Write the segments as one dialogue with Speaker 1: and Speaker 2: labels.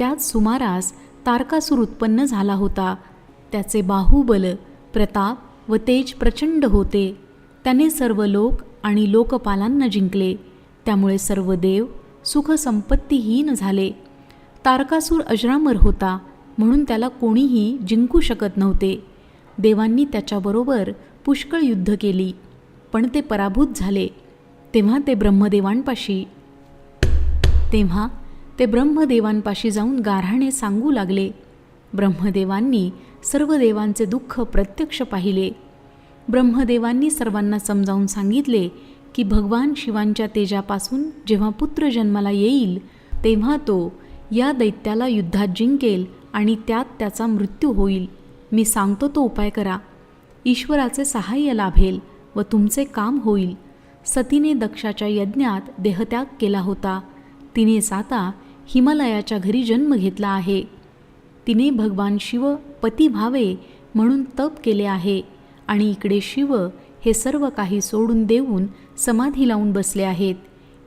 Speaker 1: त्याच सुमारास तारकासूर उत्पन्न झाला होता. त्याचे बाहुबल प्रताप व तेज प्रचंड होते. त्याने सर्व लोक आणि लोकपालांना जिंकले. त्यामुळे सर्व देव सुखसंपत्तीहीन झाले. तारकासूर अजरामर होता म्हणून त्याला कोणीही जिंकू शकत नव्हते. देवांनी त्याच्याबरोबर पुष्कळ युद्ध केली पण ते पराभूत झाले. तेव्हा ते ब्रह्मदेवांपाशी तेव्हा ते ब्रह्मदेवांपाशी जाऊन गाऱ्हाणे सांगू लागले. ब्रह्मदेवांनी सर्व देवांचे दुःख प्रत्यक्ष पाहिले. ब्रह्मदेवांनी सर्वांना समजावून सांगितले की भगवान शिवांच्या तेजापासून जेव्हा पुत्र जन्माला येईल तेव्हा तो या दैत्याला युद्धात जिंकेल आणि त्यात त्याचा मृत्यू होईल. मी सांगतो तो उपाय करा. ईश्वराचे सहाय्य लाभेल व तुमचे काम होईल. सतीने दक्षाच्या यज्ञात देहत्याग केला होता. तिने आता हिमालयाच्या घरी जन्म घेतला आहे. तिने भगवान शिव पती व्हावे म्हणून तप केले आहे आणि इकडे शिव हे सर्व काही सोडून देऊन समाधी लावून बसले आहेत.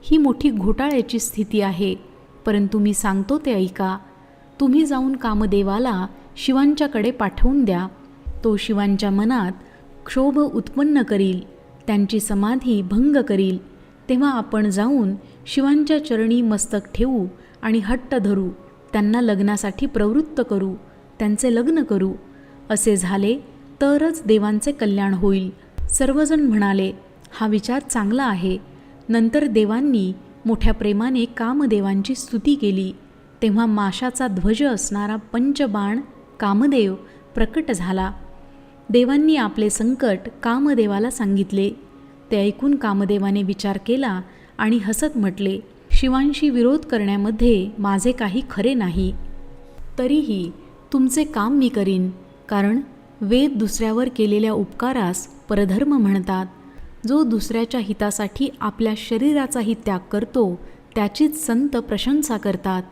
Speaker 1: ही मोठी घोटाळ्याची स्थिती आहे. परंतु मी सांगतो ते ऐका. तुम्ही जाऊन कामदेवाला शिवांच्याकडे पाठवून द्या. तो शिवांच्या मनात क्षोभ उत्पन्न करील त्यांची समाधी भंग करील. तेव्हा आपण जाऊन शिवांच्या चरणी मस्तक ठेवू आणि हट्ट धरू त्यांना लग्नासाठी प्रवृत्त करू त्यांचे लग्न करू. असे झाले तरच देवांचे कल्याण होईल. सर्वजण म्हणाले हा विचार चांगला आहे. नंतर देवांनी मोठ्या प्रेमाने कामदेवांची स्तुती केली. तेव्हा माशाचा ध्वज असणारा पंचबाण कामदेव प्रकट झाला. देवांनी आपले संकट कामदेवाला सांगितले. ते ऐकून कामदेवाने विचार केला आणि हसत म्हटले शिवांशी विरोध करण्यामध्ये माझे काही खरे नाही. तरीही तुमचे काम मी करीन कारण वेद दुसऱ्यावर केलेल्या उपकारास परधर्म म्हणतात. जो दुसऱ्याच्या हितासाठी आपल्या शरीराचाही त्याग करतो त्याचीच संत प्रशंसा करतात.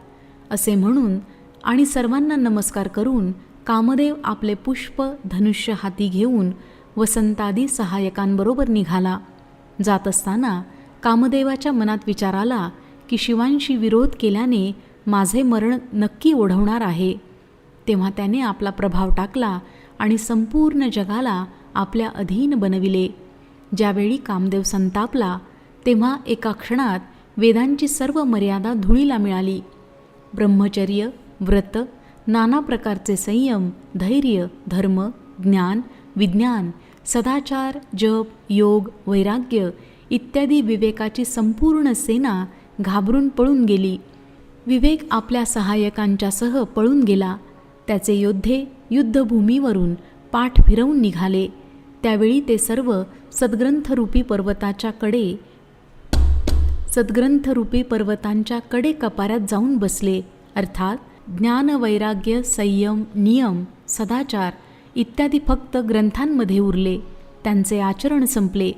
Speaker 1: असे म्हणून आणि सर्वांना नमस्कार करून कामदेव आपले पुष्प धनुष्य हाती घेऊन वसंतादी सहायकांबरोबर निघाला. जात असताना कामदेवाच्या मनात विचार आला की शिवांशी विरोध केल्याने माझे मरण नक्की ओढवणार आहे. तेव्हा त्याने आपला प्रभाव टाकला आणि संपूर्ण जगाला आपल्या अधीन बनविले. ज्यावेळी कामदेव संतापला तेव्हा एका क्षणात वेदांची सर्व मर्यादा धुळीला मिळाली. ब्रह्मचर्य व्रत नाना प्रकारचे संयम धैर्य धर्म ज्ञान विज्ञान सदाचार जप योग वैराग्य इत्यादी विवेकाची संपूर्ण सेना घाबरून पळून गेली. विवेक आपल्या सहाय्यकांच्यासह पळून गेला. त्याचे योद्धे युद्धभूमीवरून पाठ फिरवून निघाले. त्यावेळी ते सर्व सद्ग्रंथरूपी पर्वताच्या कडे सद्ग्रंथरूपी पर्वतांच्या कडे कपाऱ्यात जाऊन बसले. अर्थात ज्ञान वैराग्य संयम नियम सदाचार इत्यादी फक्त ग्रंथांमध्ये उरले. त्यांचे आचरण संपले.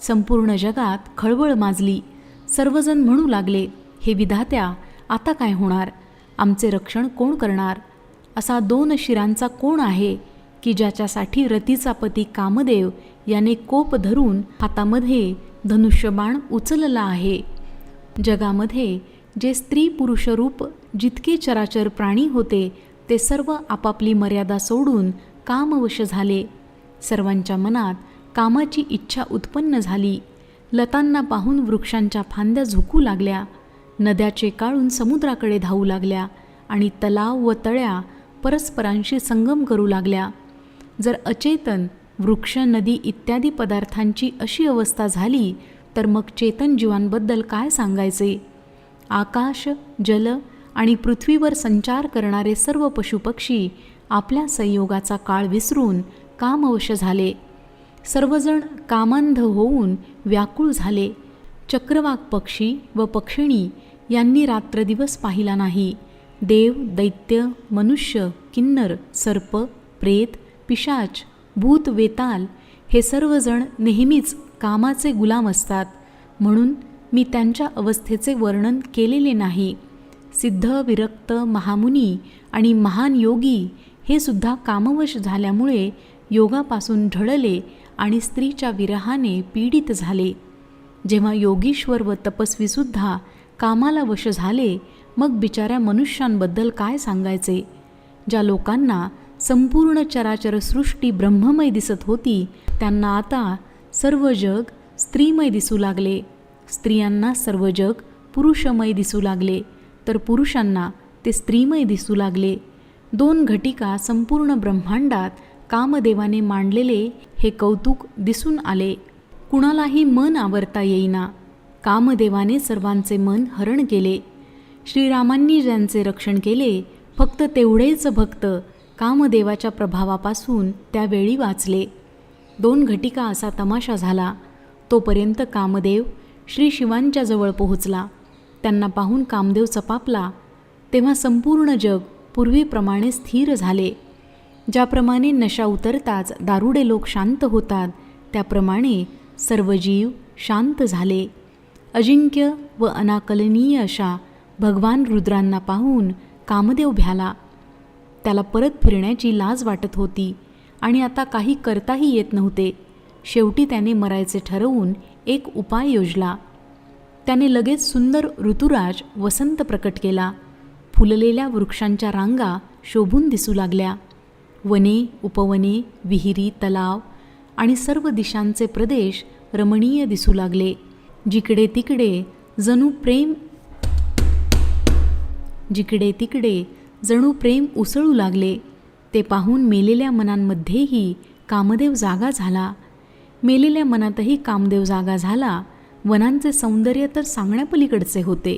Speaker 1: संपूर्ण जगात खळबळ माजली. सर्वजण म्हणू लागले हे विधात्या आता काय होणार? आमचे रक्षण कोण करणार? असा दोन शिरांचा कोण आहे की ज्याच्यासाठी रतीचा पती कामदेव याने कोप धरून हातामध्ये धनुष्यबाण उचलला आहे? जगामध्ये जे स्त्री पुरुष रूप जितके चराचर प्राणी होते ते सर्व आपापली मर्यादा सोडून कामवश झाले. सर्वांच्या मनात कामाची इच्छा उत्पन्न झाली. लतांना पाहून वृक्षांच्या फांद्या झुकू लागल्या. नद्या चेकाळून समुद्राकडे धावू लागल्या आणि तलाव व तळ्या परस्परांशी संगम करू लागल्या. जर अचेतन वृक्ष नदी इत्यादी पदार्थांची अशी अवस्था झाली तर मग चेतन जीवांबद्दल काय सांगायचे? आकाश जल आणि पृथ्वीवर संचार करणारे सर्व पशुपक्षी आपल्या संयोगाचा काळ विसरून कामवश झाले. सर्वजण कामांध होऊन व्याकुळ झाले. चक्रवाक पक्षी व पक्षिणी यांनी रात्रदिवस पाहिला नाही. देव दैत्य मनुष्य किन्नर सर्प प्रेत पिशाच भूत वेताल हे सर्वजण नेहमीच कामाचे गुलाम असतात. म्हणून मी त्यांच्या अवस्थेचे वर्णन केलेले नाही. सिद्ध विरक्त महामुनी आणि महान योगी हे सुद्धा कामवश झाल्यामुळे योगापासून ढळले आणि स्त्रीच्या विरहाने पीडित झाले. जेव्हा योगीश्वर व तपस्वीसुद्धा कामाला वश झाले मग बिचाऱ्या मनुष्यांबद्दल काय सांगायचे? ज्या लोकांना संपूर्ण चराचरसृष्टी ब्रह्ममय दिसत होती त्यांना आता सर्व जग स्त्रीमय दिसू लागले. स्त्रियांना सर्व जग पुरुषमय दिसू लागले तर पुरुषांना ते स्त्रीमय दिसू लागले. दोन घटिका संपूर्ण ब्रह्मांडात कामदेवाने मांडलेले हे कौतुक दिसून आले. कुणालाही मन आवरता येईना. कामदेवाने सर्वांचे मन हरण केले. श्रीरामांनी ज्यांचे रक्षण केले फक्त तेवढेच भक्त कामदेवाच्या प्रभावापासून त्यावेळी वाचले. दोन घटिका असा तमाशा झाला. तोपर्यंत कामदेव श्री शिवांच्या जवळ पोहोचला. त्यांना पाहून कामदेव चपापला. तेव्हा संपूर्ण जग पूर्वीप्रमाणे स्थिर झाले. ज्याप्रमाणे नशा उतरताच दारुडे लोक शांत होतात त्याप्रमाणे सर्व जीव शांत झाले. अजिंक्य व अनाकलनीय अशा भगवान रुद्रांना पाहून कामदेव भ्याला. त्याला परत फिरण्याची लाज वाटत होती आणि आता काही करताही येत नव्हते. शेवटी त्याने मरायचे ठरवून एक उपाय योजला. त्याने लगेच सुंदर ऋतुराज वसंत प्रकट केला. फुललेल्या वृक्षांच्या रांगा शोभून दिसू लागल्या. वने उपवने विहिरी तलाव आणि सर्व दिशांचे प्रदेश रमणीय दिसू लागले. जिकडे तिकडे जणू प्रेम जिकडे तिकडे जणू प्रेम उसळू लागले ते पाहून मेलेल्या मनांमध्येही कामदेव जागा झाला. मेलेल्या मनातही कामदेव जागा झाला. वनांचे सौंदर्य तर सांगण्यापलीकडचे होते.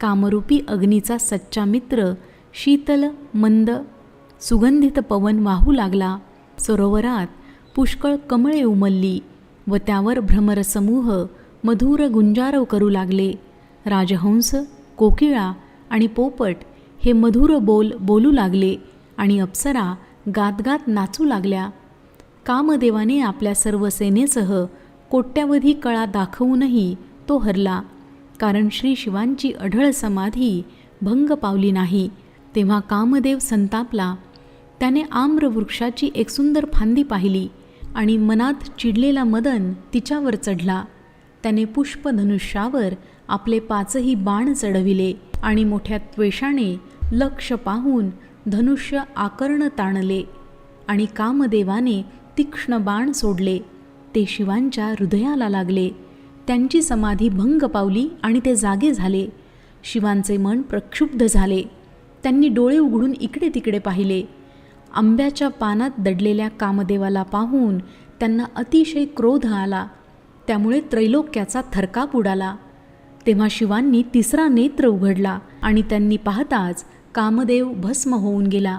Speaker 1: कामरूपी अग्नीचा सच्चा मित्र शीतल मंद सुगंधित पवन वाहू लागला. सरोवरात पुष्कळ कमळे उमलली व त्यावर भ्रमरसमूह मधुर गुंजारव करू लागले. राजहंस कोकिळा आणि पोपट हे मधुर बोल बोलू लागले आणि अप्सरा गातगात नाचू लागल्या. कामदेवाने आपल्या सर्व सेनेसह कोट्यावधी कळा दाखवूनही तो हरला कारण श्री शिवांची अढळ समाधी भंग पावली नाही. तेव्हा कामदेव संतापला. त्याने आम्र वृक्षाची एक सुंदर फांदी पाहिली आणि मनात चिडलेला मदन तिच्यावर चढला. त्याने पुष्पधनुष्यावर आपले पाचही बाण चढविले आणि मोठ्या त्वेषाने लक्ष पाहून धनुष्य आकर्ण ताणले आणि कामदेवाने तीक्ष्ण बाण सोडले. ते शिवांच्या हृदयाला लागले. त्यांची समाधी भंग पावली आणि ते जागे झाले. शिवांचे मन प्रक्षुब्ध झाले. त्यांनी डोळे उघडून इकडे तिकडे पाहिले. आंब्याच्या पानात दडलेल्या कामदेवाला पाहून त्यांना अतिशय क्रोध आला. त्यामुळे त्रैलोक्याचा थरकाप उडाला. तेव्हा शिवांनी तिसरा नेत्र उघडला आणि त्यांनी पाहताच कामदेव भस्म होऊन गेला.